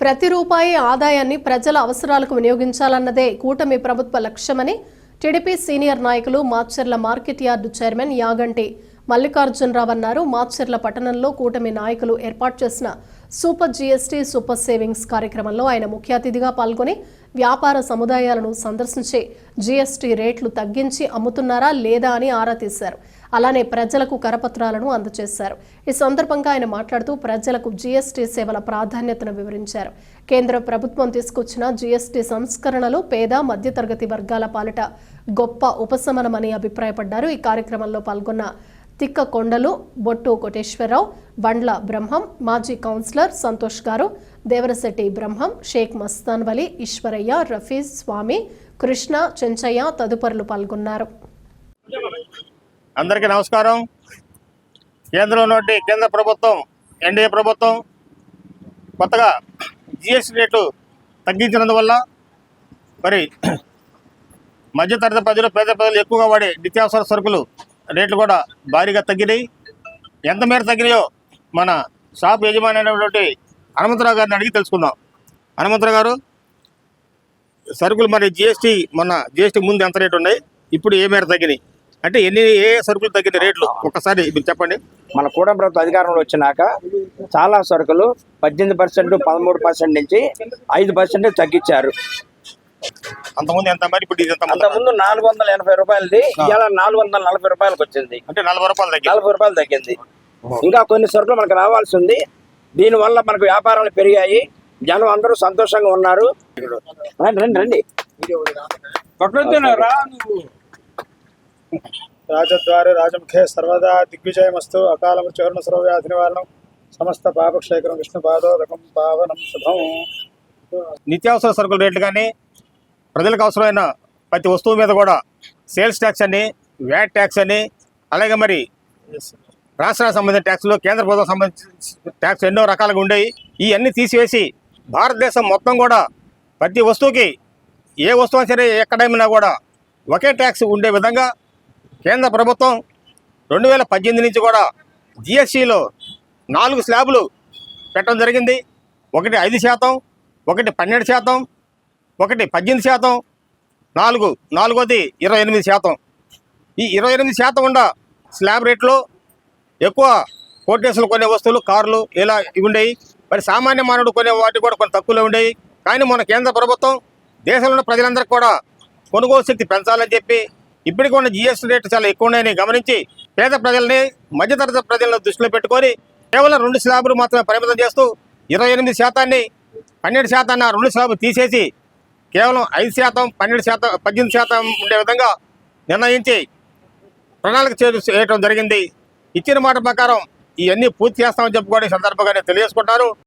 ప్రతి రూపాయి ఆదాయాన్ని ప్రజల అవసరాలకు వినియోగించాలన్నదే కూటమి ప్రభుత్వ లక్ష్యమని టీడీపీ సీనియర్ నాయకులు Macherla market yard chairman Yaganti Mallikarjunarao అన్నారు. మాచర్ల పట్టణంలో కూటమి నాయకులు ఏర్పాటు చేసిన సూపర్ జీఎస్టీ సూపర్ సేవింగ్స్ కార్యక్రమంలో ఆయన ముఖ్య అతిథిగా పాల్గొని వ్యాపార సముదాయాలను సందర్శించి జీఎస్టీ రేట్లు తగ్గించి అమ్ముతున్నారా లేదా అని ఆరా తీశారు. అలానే ప్రజలకు కరపత్రాలను అందజేశారు. ఈ సందర్భంగా ఆయన మాట్లాడుతూ ప్రజలకు జీఎస్టీ సేవల ప్రాధాన్యతను వివరించారు. కేంద్ర ప్రభుత్వం తీసుకొచ్చిన జీఎస్టీ సంస్కరణలు పేద మధ్యతరగతి వర్గాల పాలిట గొప్ప ఉపశమనమని అభిప్రాయపడ్డారు. ఈ కార్యక్రమంలో పాల్గొన్న తిక్క కొండలు బొట్టు కోటేశ్వరరావు బండ్ల బ్రహ్మం మాజీ కౌన్సిలర్ సంతోష్ గారు దేవరశెట్టి బ్రహ్మం షేక్ మస్తాన్ వలి ఈశ్వరయ్య రఫీజ్ స్వామి కృష్ణ చెంచయ్య తదుపరులు పాల్గొన్నారు. అందరికీ నమస్కారం. కేంద్రంలో కేంద్ర ప్రభుత్వం ఎన్డీఏ ప్రభుత్వం కొత్తగా జిఎస్టీ రేటు తగ్గించినందువల్ల మరి మధ్యతరగతి ప్రజలు పేద ప్రజలు ఎక్కువగా వాడే నిత్యావసర సరుకులు రేట్లు కూడా భారీగా తగ్గినాయి. ఎంత మేర తగ్గినాయో మన షాప్ యజమాని అయినటువంటి హనుమంతరావు గారిని అడిగి తెలుసుకుందాం. హనుమంతరావు గారు సరుకులు మరి జిఎస్టీ మొన్న జిఎస్టీ ముందు ఎంత రేటు ఉన్నాయి? ఇప్పుడు ఏ మేర తగ్గినాయి? అంటే ఎన్ని ఏ సరుకులు తగ్గిన రేట్లు? ఒక్కసారి మీరు చెప్పండి. మన కూడా ప్రభుత్వం అధికారంలో వచ్చినాక చాలా సరుకులు పద్దెనిమిది పర్సెంట్ పదమూడు పర్సెంట్ నుంచి ఐదు పర్సెంట్ తగ్గించారు. అంతకుముందు ఎంత మరి? ఇప్పుడు ఇది ఎంత అంతకుముందు నాలుగు వందల ఎనభై రూపాయలది ఇవాళ నాలుగు వందల నలభై రూపాయలకు వచ్చింది. అంటే నలభై రూపాయలు తగ్గింది. నలభై రూపాయలు తగ్గింది. ఇంకా కొన్ని సరుకులు మనకు రావాల్సి ఉంది. దీనివల్ల మనకు వ్యాపారాలు పెరిగాయి. జనం అందరూ సంతోషంగా ఉన్నారు. రండి రండి రండి. రాజద్వారే రాజముఖే సర్వదా దిగ్విజయమస్తు అకాల మృత్యువర్ణ సర్వవ్యాధి నివారణం. సమస్త పాపక్షేకరం విష్ణు పాదోదకం పావనం శుభం. నిత్యావసర సరుకుల రేట్లు కానీ ప్రజలకు అవసరమైన ప్రతి వస్తువు మీద కూడా సేల్స్ ట్యాక్స్ అని వ్యాట్ ట్యాక్స్ అని అలాగే మరి రాష్ట్రానికి సంబంధించిన ట్యాక్స్లు కేంద్ర ప్రభుత్వం సంబంధించిన ట్యాక్స్ ఎన్నో రకాలుగా ఉండేవి. ఇవన్నీ తీసివేసి భారతదేశం మొత్తం కూడా ప్రతి వస్తువుకి ఏ వస్తువు సరే ఎక్కడైనా కూడా ఒకే ట్యాక్స్ ఉండే విధంగా కేంద్ర ప్రభుత్వం రెండు వేల పద్దెనిమిది నుంచి కూడా జిఎస్టీలో నాలుగు స్లాబులు పెట్టడం జరిగింది. ఒకటి ఐదు శాతం ఒకటి పన్నెండు శాతం ఒకటి పద్దెనిమిది శాతం నాలుగు నాలుగోది ఇరవై ఎనిమిది శాతం. ఈ ఇరవై ఎనిమిది శాతం ఉండ స్లాబ్ రేట్లో ఎక్కువ కోటేసులు కొనే వస్తువులు కార్లు ఇలా ఇవి ఉండేవి మరి సామాన్య మానవుడు కొనే వాటి కూడా కొంత తక్కువలో ఉండేవి కానీ మన కేంద్ర ప్రభుత్వం దేశంలో ఉన్న ప్రజలందరికీ కూడా కొనుగోలు శక్తి పెంచాలని చెప్పి ఇప్పటికీ ఉన్న జిఎస్టీ రేట్లు చాలా ఎక్కువ ఉన్నాయని గమనించి పేద ప్రజల్ని మధ్యతరగతి ప్రజలను దృష్టిలో పెట్టుకొని కేవలం రెండు స్లాబులు మాత్రమే పరిమితం చేస్తూ ఇరవై ఎనిమిది శాతాన్ని పన్నెండు శాతాన్ని రెండు స్లాబ్ తీసేసి కేవలం ఐదు శాతం పన్నెండు శాతం పద్దెనిమిది శాతం ఉండే విధంగా నిర్ణయించి ప్రణాళిక చేయడం జరిగింది. ఇచ్చిన మాట ప్రకారం ఇవన్నీ పూర్తి చేస్తామని చెప్పుకోవడం సందర్భంగా తెలియజేసుకుంటారు